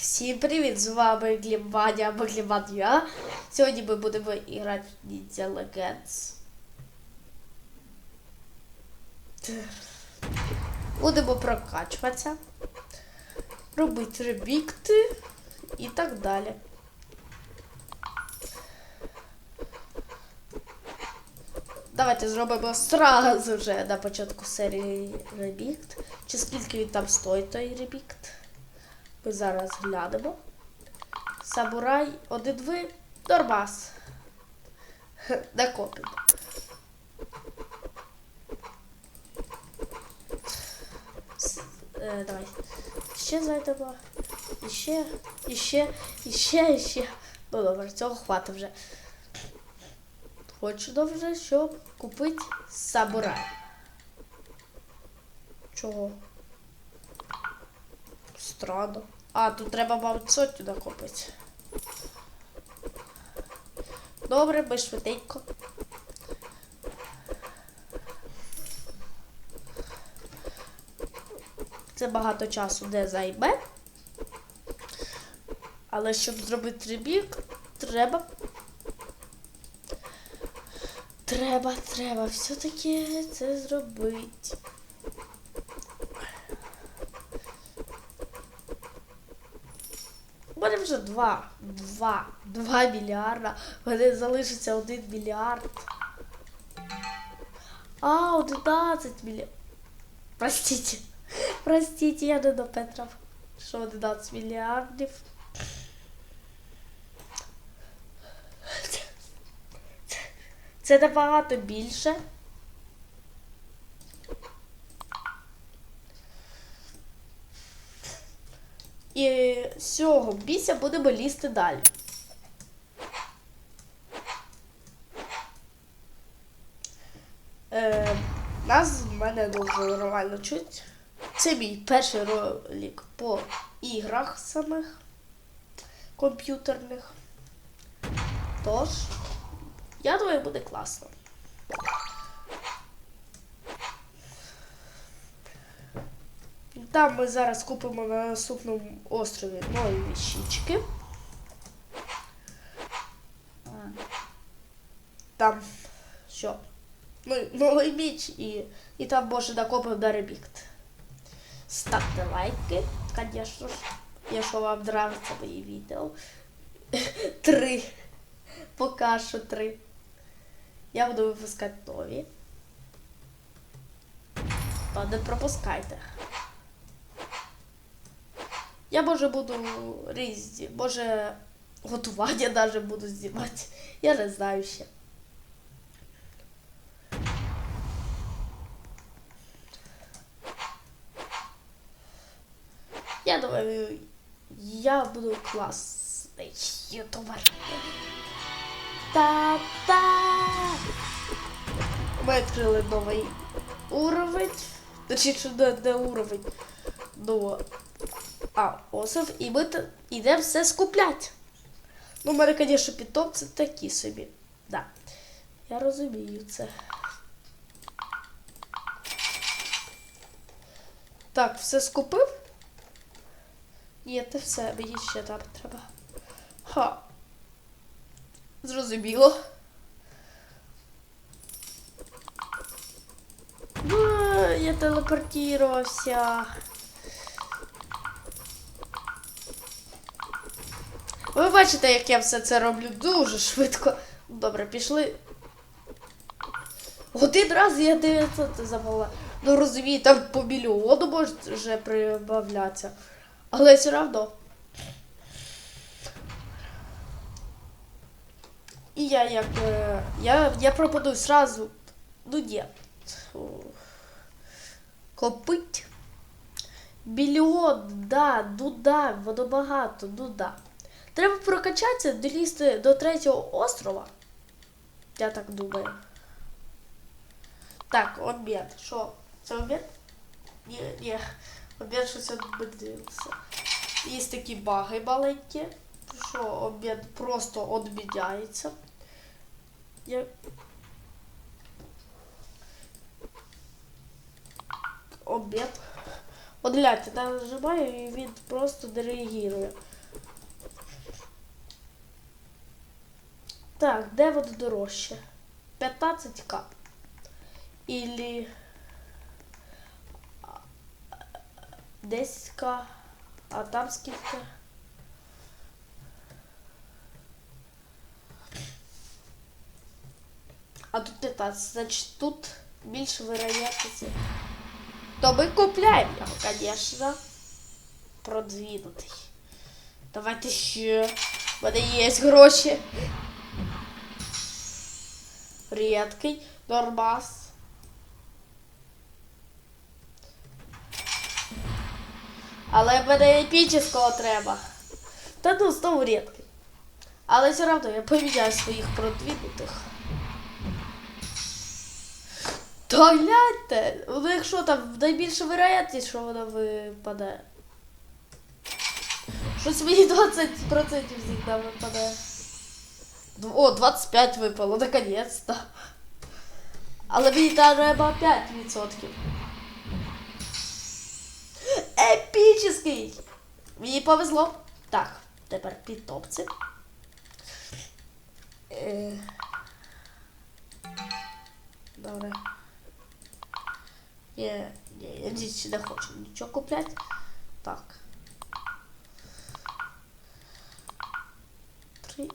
Всім привіт! З вами Глімбаня або я. Сьогодні ми будемо грати в Ninja Legends. Будемо прокачуватися, робити ребікти і так далі. Давайте зробимо сразу же на початку серії ребікт. Чи скільки він там стоїть той ребікт? Ми зараз глянемо. Самурай 1-2, Нормас. Накопимо. Е, давай. Ще зайдемо. І ще, і ще, і ще, і ще. Ну добре, цього хватить вже. Хочу добре, щоб купити самурай. Чого? Странно. А, тут треба, мабуть, сотню накопити. Добре, ми швиденько. Це багато часу не займе. Але щоб зробити ребік, треба. Треба, треба все-таки це зробити. У мене вже два. Два. Два мільярда. У мене залишиться один мільярд. А, 11 мільярдів. Простите. Простите, я не до Петра. Що 11 мільярдів. Це набагато більше. І з цього бійся будемо лізти далі. Е, нас в мене дуже нормально чуть. Це мій перший ролик по іграх самих комп'ютерних. Тож, я думаю, буде класно. Там ми зараз купимо на наступному острові нові віщички. Там що? Ну, новий міч і, і там може накопив на ребікт. Ставте лайки, звісно ж, якщо вам нравиться мої відео. Три. Поки що три. Я буду випускати нові. То не пропускайте. Я може буду різні, може готування навіть буду знімати. Я не знаю ще. Я думаю, я буду класний ютубер. Та-та! Ми відкрили новий уровень. Точніше, не, не уровень. Ну, а, осов, і ми йдемо все скупляти. Ну, мене, звісно, питомці такі собі. Да. Я розумію це. Так, все скупив? Ні, це все, мені ще там треба. Ха. Зрозуміло. А, Я телепортувався. Ви бачите, як я все це роблю дуже швидко. Добре, пішли. Один раз я 900 завела. Ну розумію, там по мільйону може вже прибавлятися. Але все одно. І я як. е, Я, я пропоную сразу. Ну ні. Копить. Мільйон, да, ну да, воно багато, ну. Треба прокачатися, долізти до третього острова. Я так думаю. Так, обід. Що? Це обід? Ні, ні. Обід щось відбудився. Є такі баги маленькі, що обід просто відміняється. Я... Обід. От гляньте, нажимаю і він просто не Так, де воно дорожче? 15к. Ілі 10к. А там скільки? А тут 15, значить тут більше вероятності. То ми купляємо його, звісно. Продвинутий. Давайте ще. У мене є гроші. Рідкий. Нормас. Але мене епічного треба. Та ну знову рідкий. Але все одно я поміняю своїх продвинутих. Та гляньте, ну якщо там найбільша вероятність, що вона випаде. Щось мені 20% завжди випадає. Дв- О, 25 випало, наконец-то. Але мені треба 5%. Епічний! Мені повезло. Так, тепер підтопці. Е... Добре. Я, я дійсно не хочу нічого купляти. Так. Три,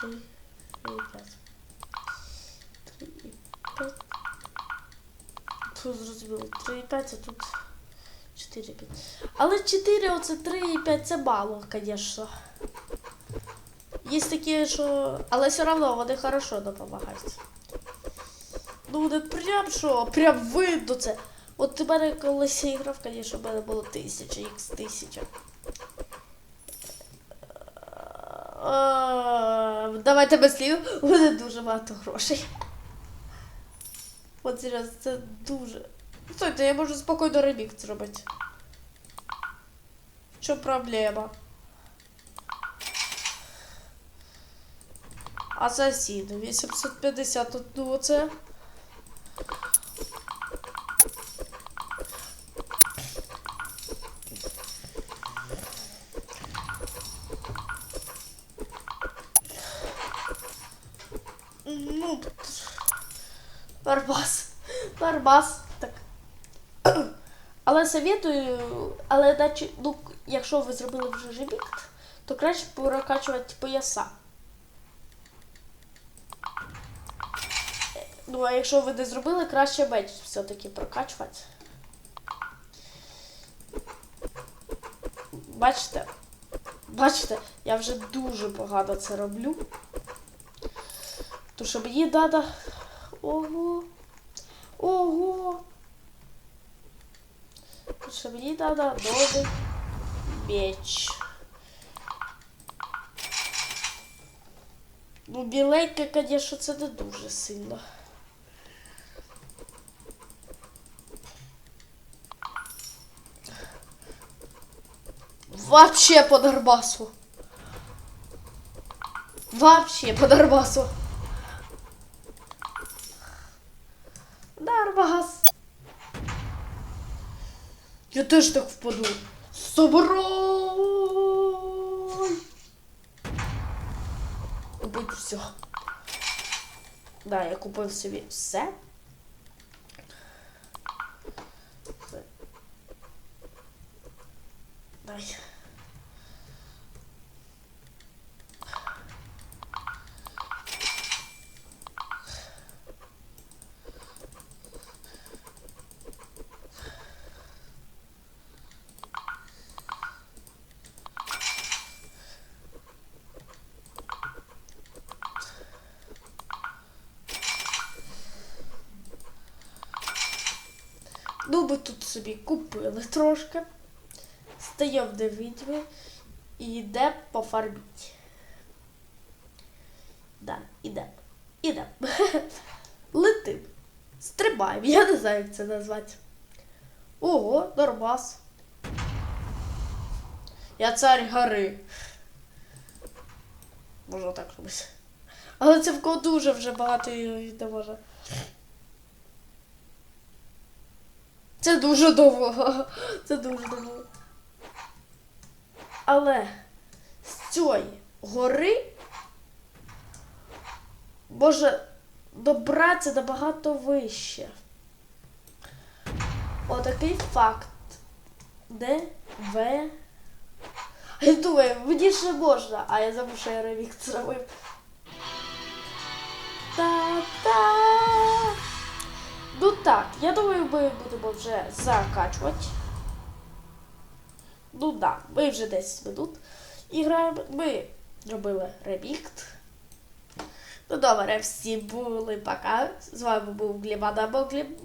три, три і п'ять. Три і п'ять. Тут зрозуміло. Три і п'ять, а тут чотири і п'ять. Але чотири, оце три і п'ять, це мало, звісно. Є такі, що. Але все одно вони хорошо допомагають. Ну не прям що, прям видно це. От мене колись я грав, звісно, в мене було тисяча, ікс тисяча. Е, Давайте без слів, мене дуже багато грошей. От зараз це дуже. Стойте, я можу спокійно ремік зробити. Що проблема? Асасін 850 тут ну оце. Ну, Барбас. Барбас. Так. Але советую, але наче, ну, якщо ви зробили вже жебікт, то краще прокачувати пояса. Ну, а якщо ви не зробили, краще меч все-таки прокачувати. Бачите? Бачите, я вже дуже погано це роблю. То що мені треба. Ого. Ого. Що мені треба новий меч. Ну, біленьке, звісно, це не дуже сильно. Вообще по Донбассу. Вообще по Донбассу. Донбасс. Я теж так впаду. Собирай! Будь все. Да, я купив собі. Все. Дай. Ну, ми тут собі купили трошки. Стаємо до відьми і йде пофарбити. Да, іде. Іде. Летим. Стрибаємо. Я не знаю, як це назвати. Ого, нормас. Я цар гори. Можна так робити. Але це в кого дуже вже багато і не може. Це дуже довго. Це дуже довго. Але з цієї гори може добратися набагато вище. Отакий факт. Де В. Я думаю, мені ще можна, а я забув, що я ремікс зробив. Так, я думаю, ми будемо вже закачувати. Ну да, ми вже 10 минут іграємо. Ми робили ремікт. Ну добре, всі були пока. З вами був Глібан або Глібан.